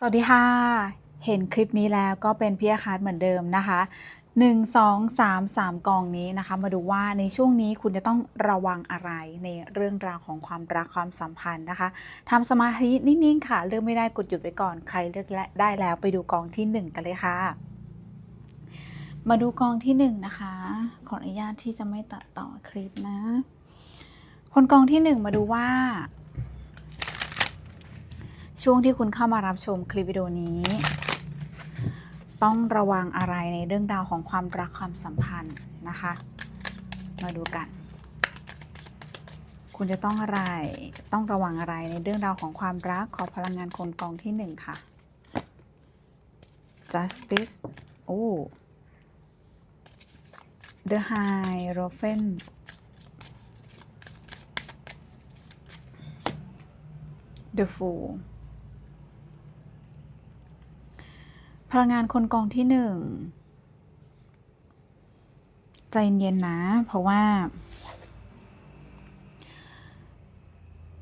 สวัสดีค่ะ เห็นคลิปนี้แล้วก็เป็นพี่อาคาร์เหมือนเดิมนะคะ 1 2 3 3 กองนี้นะคะ มาดูว่าในช่วงนี้คุณจะต้องระวังอะไรในเรื่องราวของความรักความสัมพันธ์นะคะทำสมาธินิ่งๆค่ะ เลือกไม่ได้กดหยุดไว้ก่อนใครเลือกและได้แล้วไปดูกองที่ 1 กันเลยค่ะ มาดูกองที่ 1 นะคะ ขออนุญาตที่จะไม่ตัดต่อคลิปนะ คนกองที่ 1 มาดูว่า ช่วงที่คุณเข้ามารับชมคลิปวิดีโอนี้ ต้องระวังอะไรในเรื่องราวของความรักความสัมพันธ์นะคะ มาดูกัน คุณจะต้องอะไรต้องระวังอะไรในเรื่องราวของความรักขอพลังงานคนกองที่หนึ่งค่ะ justice โอ้ the high r o f e n the fool ลังงานคนกองที่หนึ่งใจเย็นๆนะ เพราะว่า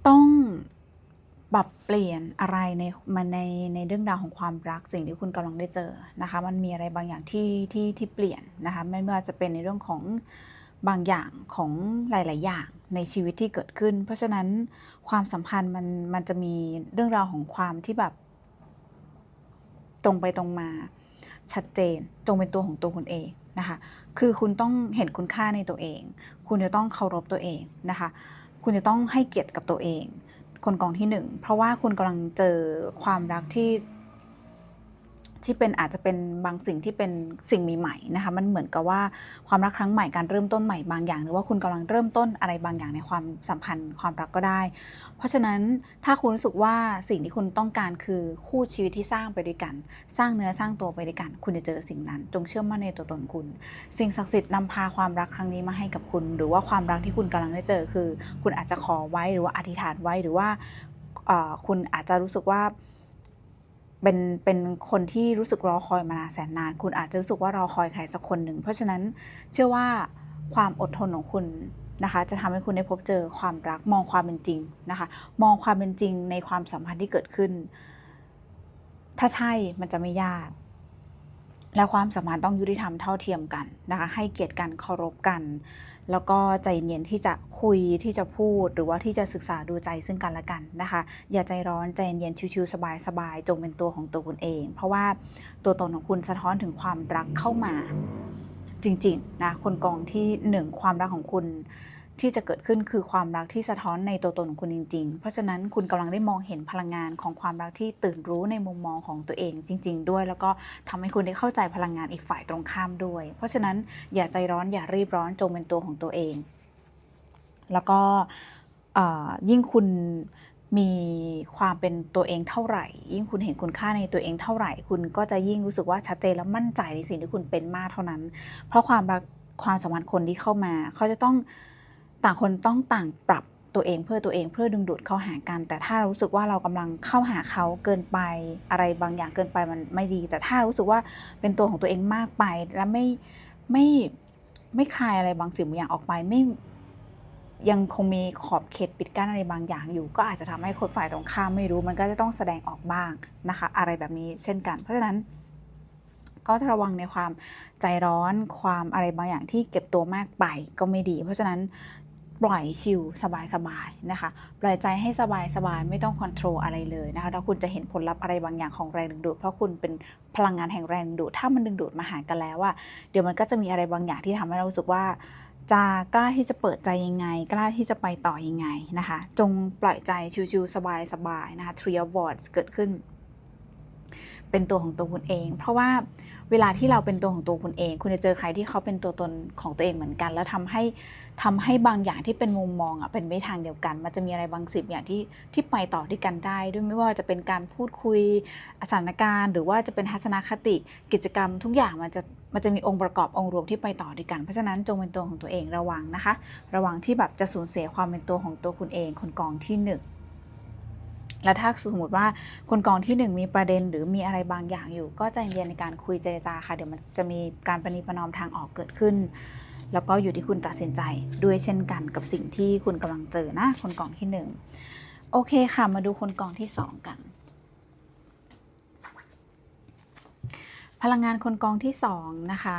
ต้องปรับเปลี่ยนอะไรในมันในในเรื่องราวของความรักสิ่งที่คุณกำลังได้เจอนะคะ มันมีอะไรบางอย่างที่ที่ที่เปลี่ยนนะคะไม่ว่าจะเป็นในเรื่องของบางอย่างของหลาย ๆ อย่างในชีวิตที่เกิดขึ้น เพราะฉะนั้นความสัมพันธ์มันมันจะมีเรื่องราวของความที่แบบ ตรงไปตรงมา ชัดเจนจงเป็นตัวของตัวคุณเองนะคะ คือคุณต้องเห็นคุณค่าในตัวเอง คุณจะต้องเคารพตัวเองนะคะ คุณจะต้องให้เกียรติกับตัวเอง คนกองที่หนึ่งเพราะว่าคุณกำลังเจอความรักที่ ที่เป็นอาจจะเป็นบางสิ่งที่เป็นสิ่งมีใหม่นะคะมันเหมือนกับว่าความรักครั้งใหม่การเริ่มต้นใหม่บางอย่าง หรือว่าคุณกำลังเริ่มต้นอะไรบางอย่างในความสัมพันธ์ความรักก็ได้ เพราะฉะนั้นถ้าคุณรู้สึกว่าสิ่งที่คุณต้องการคือคู่ชีวิตที่สร้างไปด้วยกัน สร้างเนื้อสร้างตัวไปด้วยกัน คุณจะเจอสิ่งนั้น จงเชื่อมั่นในตัวตนคุณ สิ่งศักดิ์สิทธิ์นำพาความรักครั้งนี้มาให้กับคุณ หรือว่าความรักที่คุณกำลังได้เจอคือ คุณอาจจะขอไว้หรือว่าอธิษฐานไว้หรือว่าคุณอาจจะรู้สึกว่า เป็นเป็นคนที่รู้สึกรอคอยมานานแสนนาน คุณอาจจะรู้สึกว่ารอคอยใครสักคนหนึ่ง เพราะฉะนั้นเชื่อว่าความอดทนของคุณนะคะ จะทำให้คุณได้พบเจอความรักมองความเป็นจริงนะคะ มองความเป็นจริงในความสัมพันธ์ที่เกิดขึ้น ถ้าใช่มันจะไม่ยาก และความสัมพันธ์ต้องยุติธรรมเท่าเทียมกันนะคะ ให้เกียรติกันเคารพกัน แล้วก็ใจเย็นที่จะคุยที่จะพูด หรือว่าที่จะศึกษาดูใจซึ่งกันและกันนะคะ อย่าใจร้อนใจเย็นชิวๆสบายๆจงเป็นตัวของตัวคุณเอง เพราะว่าตัวตนของคุณสะท้อนถึงความรักเข้ามาจริงๆนะคนกองที่หนึ่งความรักของคุณ ที่จะเกิดขึ้นคือความรักที่สะท้อนในตัวตนของคุณจริง ๆ เพราะฉะนั้นคุณกำลังได้มองเห็นพลังงานของความรักที่ตื่นรู้ในมุมมองของตัวเองจริง ๆ ด้วย แล้วก็ทำให้คุณได้เข้าใจพลังงานอีกฝ่ายตรงข้ามด้วย เพราะฉะนั้นอย่าใจร้อนอย่ารีบร้อนจงเป็นตัวของตัวเอง แล้วก็ยิ่งคุณมีความเป็นตัวเองเท่าไหร่ ยิ่งคุณเห็นคุณค่าในตัวเองเท่าไหร่ คุณก็จะยิ่งรู้สึกว่าชัดเจนและมั่นใจในสิ่งที่คุณเป็นมากเท่านั้น เพราะความรักความสัมพันธ์คนที่เข้ามา เขาจะต้อง ต่างคนต้องต่างปรับตัวเองเพื่อตัวเองเพื่อดึงดูดเข้าหากัน แต่ถ้ารู้สึกว่าเรากำลังเข้าหาเขาเกินไป อะไรบางอย่างเกินไปมันไม่ดี แต่ถ้ารู้สึกว่าเป็นตัวของตัวเองมากไป และไม่ไม่ไม่คลายอะไรบางสิ่งบางอย่างออกไปไม่ยังคงมีขอบเขตปิดกั้นอะไรบางอย่างอยู่ ก็อาจจะทำให้คนฝ่ายตรงข้ามไม่รู้ มันก็จะต้องแสดงออกบ้างนะคะ อะไรแบบนี้เช่นกัน เพราะฉะนั้น ก็ระวังในความใจร้อนความอะไรบางอย่างที่เก็บตัวมากไปก็ไม่ดี เพราะฉะนั้น ปล่อยชิลสบายๆนะคะ ปล่อยใจให้สบายๆไม่ต้องคอนโทรลอะไรเลยนะคะแล้วคุณจะเห็นผลลัพธ์อะไรบางอย่างของแรงดึงดูด เพราะคุณเป็นพลังงานแห่งแรงดึงดูด ถ้ามันดึงดูดมาหากันแล้วอะเดี๋ยวมันก็จะมีอะไรบางอย่างที่ทำให้เรารู้สึกว่าจะกล้าที่จะเปิดใจยังไง กล้าที่จะไปต่อยังไงนะคะ จงปล่อยใจชิวๆสบายๆนะคะ Three of Wands เกิดขึ้น เป็นตัวของตัวคุณเอง เพราะว่าเวลาที่เราเป็นตัวของตัวคุณเอง คุณจะเจอใครที่เขาเป็นตัวตนของตัวเองเหมือนกัน แล้วทำให้ ทำให้บางอย่างที่เป็นมุมมองอะเป็นไม่ทางเดียวกัน มันจะมีอะไรบางสิ่งอย่างที่ที่ไปต่อด้วยกันได้ ด้วยไม่ว่าจะเป็นการพูดคุยสถานการณ์ หรือว่าจะเป็นทัศนคติกิจกรรม ทุกอย่างมันจะมันจะมีองค์ประกอบองค์รวมที่ไปต่อด้วยกัน เพราะฉะนั้นจงเป็นตัวของตัวเองระวังนะคะ ระวังที่แบบจะสูญเสียความเป็นตัวของตัวคุณเองคนกองที่หนึ่งและถ้าสมมติว่าคนกองที่หนึ่งมีประเด็นหรือมีอะไรบางอย่างอยู่ ก็ใจเย็นในการคุยเจรจาค่ะ เดี๋ยวมันจะมีการประนีประนอมทางออกเกิดขึ้น แล้วก็อยู่ที่คุณตัดสินใจด้วยเช่นกันกับสิ่งที่คุณกำลังเจอนะคนกองที่หนึ่งโอเคค่ะ มาดูคนกองที่สองกัน พลังงานคนกองที่สองนะคะ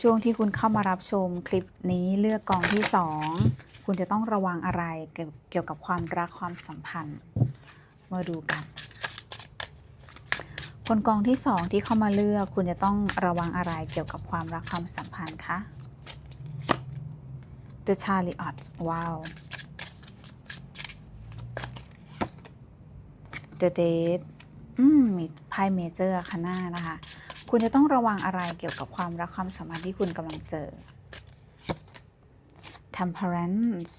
ช่วงที่คุณเข้ามารับชมคลิปนี้เลือกกองที่สองคุณจะต้องระวังอะไรเกี่ยวเกี่ยวกับความรักความสัมพันธ์ มาดูกัน คนกองที่สองที่เข้ามาเลือกคุณจะต้องระวังอะไรเกี่ยวกับความรักความสัมพันธ์คะ The Chariot ว้าว The Date อืมมีไพ่เมเจอร์คาน่านะคะ คุณจะต้องระวังอะไรเกี่ยวกับความรักความสัมพันธ์ที่คุณกำลังเจอ Temperance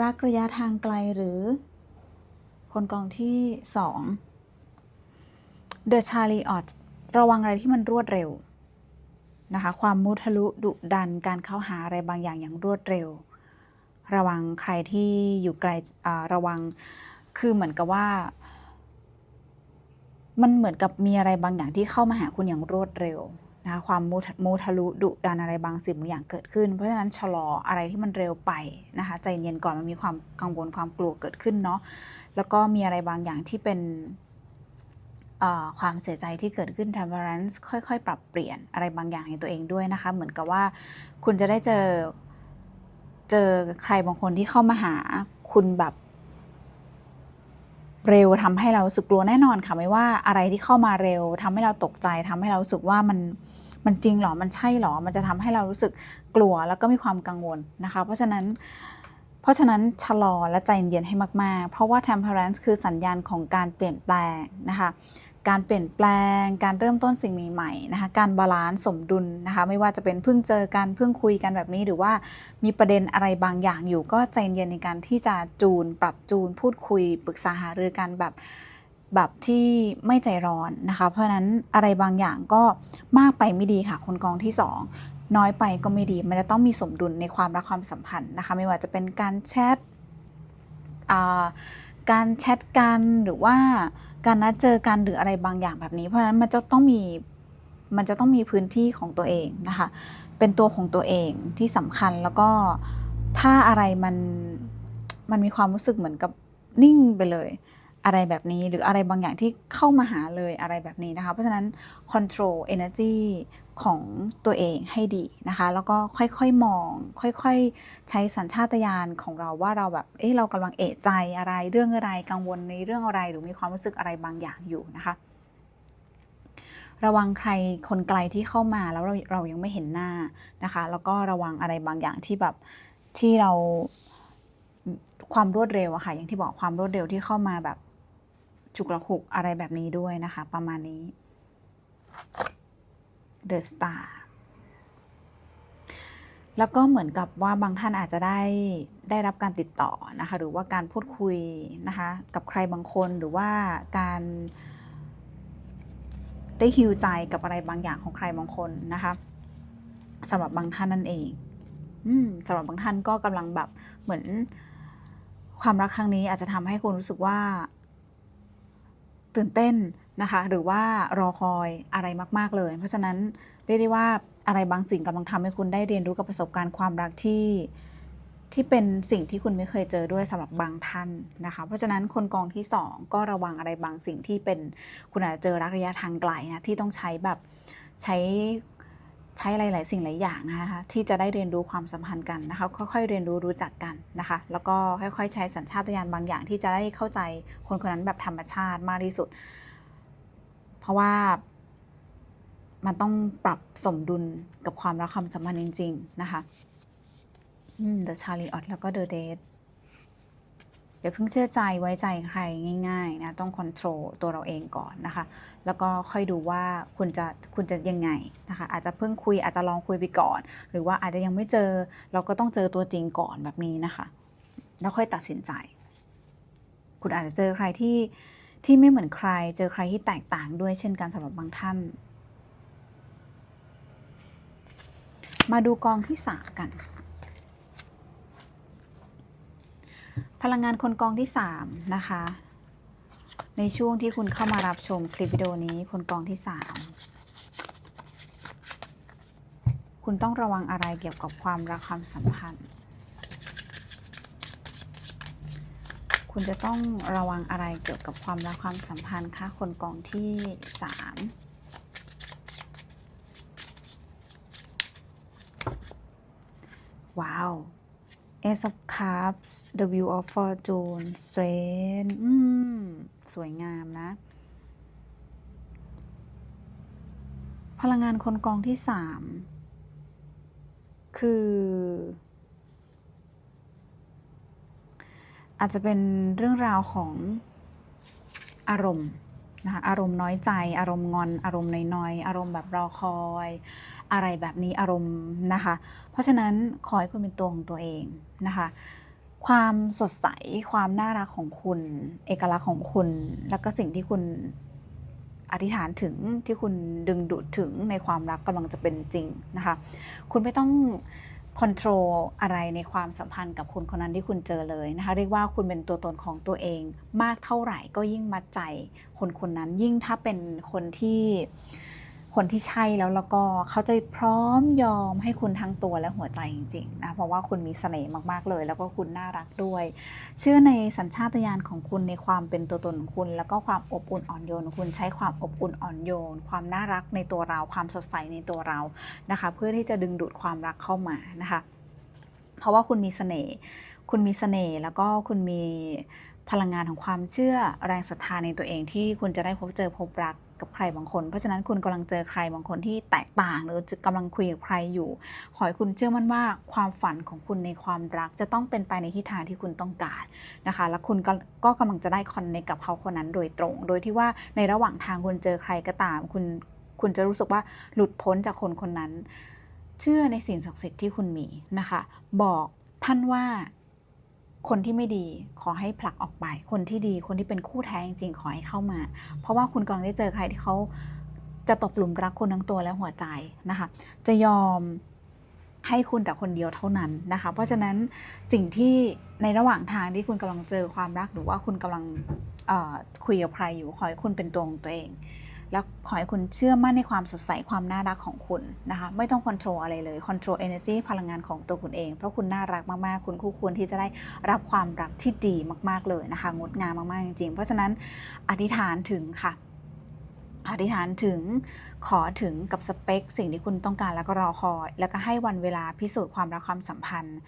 รักระยะทางไกลหรือ คนกองที่สอง The Chariot ระวังอะไรที่มันรวดเร็วนะคะความมุทะลุดุดันการเข้าหาอะไรบางอย่างอย่างรวดเร็ว ระวังใครที่อยู่ไกลระวังคือเหมือนกับว่า มันเหมือนกับมีอะไรบางอย่างที่เข้ามาหาคุณอย่างรวดเร็ว นะคะความมุทะมุทะลุดุดันอะไรบางสิ่งบางอย่างเกิดขึ้น เพราะฉะนั้นชะลออะไรที่มันเร็วไปนะคะใจเย็นก่อนมันมีความกังวลความกลัวเกิดขึ้นเนาะแล้วก็มีอะไรบางอย่างที่เป็นความเสียใจที่เกิดขึ้น temperance ค่อย ๆ ปรับเปลี่ยนอะไรบางอย่างในตัวเองด้วยนะคะ เหมือนกับว่าคุณจะได้เจอ เจอใครบางคนที่เข้ามาหาคุณแบบ เร็วทำให้เราสึกกลัวแน่นอนค่ะไม่ว่าอะไรที่เข้ามาเร็วทำให้เราตกใจทำให้เราสึกว่ามันมันจริงหรอมันใช่หรอมันจะทำให้เรารู้สึกกลัวแล้วก็มีความกังวลนะคะ เพราะฉะนั้น เพราะฉะนั้นชะลอและใจเย็นให้มาก ๆ เพราะว่า temperance คือสัญญาณของการเปลี่ยนแปลงนะคะ การเปลี่ยนแปลง การเริ่มต้นสิ่งใหม่ๆนะคะ การบาลานซ์สมดุลนะคะ ไม่ว่าจะเป็นเพิ่งเจอกันเพิ่งคุยกันแบบนี้ หรือว่ามีประเด็นอะไรบางอย่างอยู่ก็ใจเย็นในการที่จะจูน ปรับจูน พูดคุย ปรึกษาหารือกันแบบแบบที่ไม่ใจร้อนนะคะ เพราะนั้นอะไรบางอย่างก็มากไปไม่ดีค่ะ คนกองที่สองน้อยไปก็ไม่ดี มันจะต้องมีสมดุลในความรักความสัมพันธ์นะคะ ไม่ว่าจะเป็นการแชทการแชทกันหรือว่า การนัดเจอกันหรืออะไรบางอย่างแบบนี้ เพราะฉะนั้นมันจะต้องมีมันจะต้องมีพื้นที่ของตัวเองนะคะ เป็นตัวของตัวเองที่สำคัญแล้วก็ถ้าอะไรมันมันมีความรู้สึกเหมือนกับนิ่งไปเลย อะไรแบบนี้หรืออะไรบางอย่างที่เข้ามาหาเลยอะไรแบบนี้นะคะ เพราะฉะนั้น control energy ของตัวเองให้ดีนะคะ แล้วก็ค่อยๆมอง ค่อยๆ ใช้สัญชาตญาณของเราว่าเราแบบเอ๊ะเรากำลังเอะใจอะไรเรื่องอะไรกังวลในเรื่องอะไรหรือมีความรู้สึกอะไรบางอย่างอยู่นะคะ ระวังใครคนไกลที่เข้ามาแล้วเราเรายังไม่เห็นหน้านะคะ แล้วก็ระวังอะไรบางอย่างที่แบบที่เราความรวดเร็วอะค่ะ อย่างที่บอกความรวดเร็วที่เข้ามาแบบฉุกละหุกอะไรแบบนี้ด้วยนะคะ ประมาณนี้ The Star แล้วก็เหมือนกับว่าบางท่านอาจจะได้ได้รับการติดต่อนะคะ หรือว่าการพูดคุยนะคะ กับใครบางคนหรือว่าการได้ฮิวใจกับอะไรบางอย่างของใครบางคนนะคะสำหรับบางท่านนั่นเองอืมสำหรับบางท่านก็กำลังแบบเหมือนความรักครั้งนี้อาจจะทำให้คุณรู้สึกว่า ตื่นเต้น นะคะ หรือว่ารอคอยอะไรมาก ๆ เลย เพราะฉะนั้นเรียกได้ว่าอะไรบางสิ่งกำลังทำให้คุณได้เรียนรู้กับประสบการณ์ความรักที่ที่เป็นสิ่งที่คุณไม่เคยเจอด้วยสำหรับบางท่านนะคะ เพราะฉะนั้นคนกองที่สองก็ระวังอะไรบางสิ่งที่เป็นคุณอาจจะเจอรักระยะทางไกลนะที่ต้องใช้แบบใช้ใช้หลาย ๆ สิ่งหลายอย่างนะคะที่จะได้เรียนรู้ความสัมพันธ์กันนะคะค่อยๆเรียนรู้รู้จักกันนะคะ แล้วก็ค่อยๆใช้สัญชาตญาณบางอย่างที่จะได้เข้าใจคนคนนั้นแบบธรรมชาติมากที่สุด เพราะว่ามันต้องปรับสมดุลกับความรักความสัมพันธ์จริง ๆ นะคะ The Chariot แล้วก็ The Date อย่าเพิ่งเชื่อใจไว้ใจใครง่ายๆนะต้องค o n t r o l ตัวเราเองก่อนนะคะ แล้วก็ค่อยดูว่าคุณจะคุณจะยังไงนะคะ อาจจะเพิ่งคุยอาจจะลองคุยไปก่อน หรือว่าอาจจะยังไม่เจอ เราก็ต้องเจอตัวจริงก่อนแบบนี้นะคะ แล้วค่อยตัดสินใจ คุณอาจจะเจอใครที่ ที่ไม่เหมือนใคร เจอใครที่แตกต่างด้วยเช่นกันสำหรับบางท่าน มาดูกองที่สามกัน พลังงานคนกองที่สามนะคะ ในช่วงที่คุณเข้ามารับชมคลิปวิดีโอนี้คนกองที่สามคุณต้องระวังอะไรเกี่ยวกับความรักความสัมพันธ์ คุณจะต้องระวังอะไรเกี่ยวกับความรักความสัมพันธ์คะคนกองที่สามว้าว Ace of Cups The Wheel of Fortune Strength อืม สวยงามนะ พลังงานคนกองที่สามคือ อาจจะเป็นเรื่องราวของอารมณ์นะคะอารมณ์น้อยใจ อารมณ์งอน อารมณ์น้อยๆอารมณ์แบบรอคอย อะไรแบบนี้อารมณ์นะคะ เพราะฉะนั้นขอให้คุณเป็นตัวของตัวเองนะคะความสดใสความน่ารักของคุณ เอกลักษณ์ของคุณ แล้วก็สิ่งที่คุณอธิษฐานถึงที่คุณดึงดูดถึงในความรักกำลังจะเป็นจริงนะคะ คุณไม่ต้อง คอนโทรลอะไรในความสัมพันธ์กับคนคนนั้นที่คุณเจอเลยนะคะเรียกว่าคุณเป็นตัวตนของตัวเอง มากเท่าไหร่ก็ยิ่งมัดใจ คนคนนั้นยิ่งถ้าเป็นคนที่ คนที่ใช่แล้วแล้วก็เขาจะพร้อมยอมให้คุณทั้งตัวและหัวใจจริงๆนะเพราะว่าคุณมีเสน่ห์มากๆเลย แล้วก็คุณน่ารักด้วย เชื่อในสัญชาตญาณของคุณในความเป็นตัวตนของคุณ แล้วก็ความอบอุ่นอ่อนโยนคุณใช้ความอบอุ่นอ่อนโยน ความน่ารักในตัวเราความสดใสในตัวเรานะคะ เพื่อที่จะดึงดูดความรักเข้ามานะคะ เพราะว่าคุณมีเสน่ห์คุณมีเสน่ห์แล้วก็คุณมีพลังงานของความเชื่อแรงศรัทธาในตัวเองที่คุณจะได้พบเจอพบรัก กับใครบางคน เพราะฉะนั้นคุณกำลังเจอใครบางคนที่แตกต่าง หรือจะกำลังคุยกับใครอยู่ ขอให้คุณเชื่อมั่นว่าความฝันของคุณในความรักจะต้องเป็นไปในทิศทางที่คุณต้องการนะคะ แล้วคุณก็ก็กำลังจะได้คอนเนคกับเขาคนนั้นโดยตรง โดยที่ว่าในระหว่างทางคุณเจอใครก็ตาม คุณคุณจะรู้สึกว่าหลุดพ้นจากคนคนนั้น เชื่อในสิ่งศักดิ์สิทธิ์ที่คุณมีนะคะ บอกท่านว่า คนที่ไม่ดีขอให้ผลักออกไป คนที่ดีคนที่เป็นคู่แท้จริงๆขอให้เข้ามา เพราะว่าคุณกำลังได้เจอใครที่เขาจะตกหลุมรักคุณทั้งตัวและหัวใจนะคะ จะยอมให้คุณแต่คนเดียวเท่านั้นนะคะ เพราะฉะนั้นสิ่งที่ในระหว่างทางที่คุณกำลังเจอความรักหรือว่าคุณกำลังคุยกับใครอยู่ขอให้คุณเป็นตัวของตัวเอง แล้วขอให้คุณเชื่อมั่นในความสดใสความน่ารักของคุณนะคะ ไม่ต้องควบคุมอะไรเลยควบคุม energy พลังงานของตัวคุณเอง เพราะคุณน่ารักมากๆ คุณคู่ควรที่จะได้รับความรักที่ดีมากๆเลยนะคะ งดงามมากๆจริงๆ เพราะฉะนั้นอธิษฐานถึงค่ะ อธิษฐานถึงขอถึงกับสเปค สิ่งที่คุณต้องการแล้วก็รอคอย แล้วก็ให้วันเวลาพิสูจน์ความรักความสัมพันธ์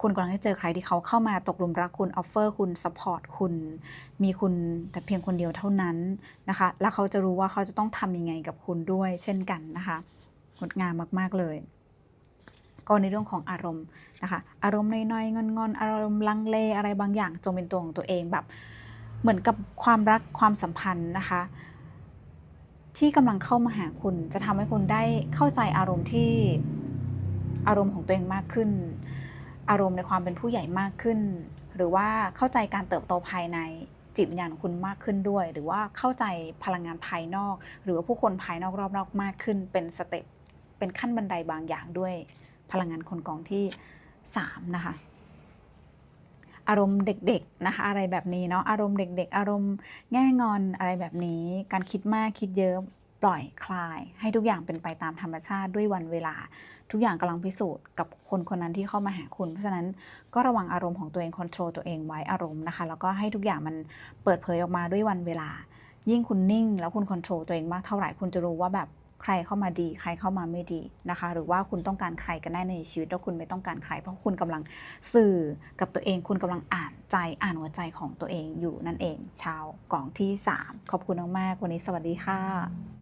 คุณกำลังได้เจอใครที่เขาเข้ามาตกหลุมรักคุณออฟเฟอร์คุณสปอร์ตคุณ มีคุณแต่เพียงคนเดียวเท่านั้นนะคะ แล้วเขาจะรู้ว่าเขาจะต้องทำยังไงกับคุณด้วย เช่นกันนะคะงดงามมากๆเลยก็ในเรื่องของอารมณ์นะคะ อารมณ์น้อยๆงอนๆอารมณ์ลังเลอะไรบางอย่างจงเป็นตัวของตัวเองแบบ เหมือนกับความรักความสัมพันธ์นะคะ ที่กำลังเข้ามาหาคุณจะทำให้คุณได้เข้าใจอารมณ์ที่อารมณ์ของตัวเองมากขึ้น อารมณ์ในความเป็นผู้ใหญ่มากขึ้น หรือว่าเข้าใจการเติบโตภายในจิตวิญญาณของคุณมากขึ้นด้วย หรือว่าเข้าใจพลังงานภายนอก หรือว่าผู้คนภายนอกรอบนอกมากขึ้น เป็นสเต็ปเป็นขั้นบันไดบางอย่างด้วยพลังงานคนกองที่สามนะคะ อารมณ์เด็กๆนะคะอะไรแบบนี้เนาะอารมณ์เด็ก ๆ อารมณ์แง่งอนอะไรแบบนี้ การคิดมากคิดเยอะปล่อยคลาย ให้ทุกอย่างเป็นไปตามธรรมชาติด้วยวันเวลา ทุกอย่างกำลังพิสูจน์กับคนคนนั้นที่เข้ามาหาคุณ เพราะฉะนั้นก็ระวังอารมณ์ของตัวเองค o n t r o l ตัวเองไว้อารมณ์นะคะ แล้วก็ให้ทุกอย่างมันเปิดเผยออกมาด้วยวันเวลา ยิ่งคุณนิ่ง แล้วคุณค o n t r o l ตัวเองมากเท่าไหร่คุณจะรู้ว่าแบบ ใครเข้ามาดี ใครเข้ามาไม่ดีนะคะ หรือว่าคุณต้องการใครกันแน่ในชีวิตแล้วคุณไม่ต้องการใคร เพราะคุณกำลังสื่อกับตัวเอง คุณกำลังอ่านใจอ่านหัวใจของตัวเองอยู่นั่นเอง ชาวกล่องที่ 3 ขอบคุณมากๆวันนี้สวัสดีค่ะ